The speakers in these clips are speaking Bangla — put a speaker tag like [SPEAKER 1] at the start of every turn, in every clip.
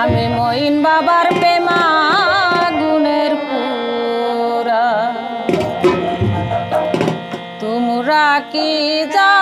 [SPEAKER 1] আমি মইন বাবার প্রেমা গুণের পুরা। তোমরা কি জানো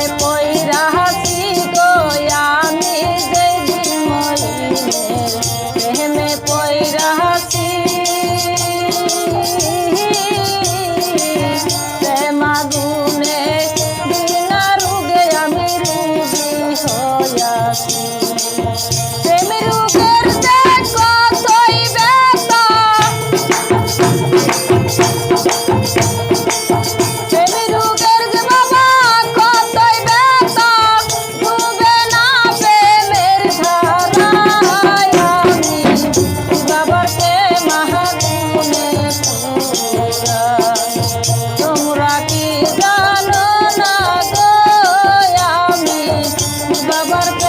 [SPEAKER 1] Step gotta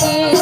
[SPEAKER 1] মহাগুনে তোরা তোমরা কি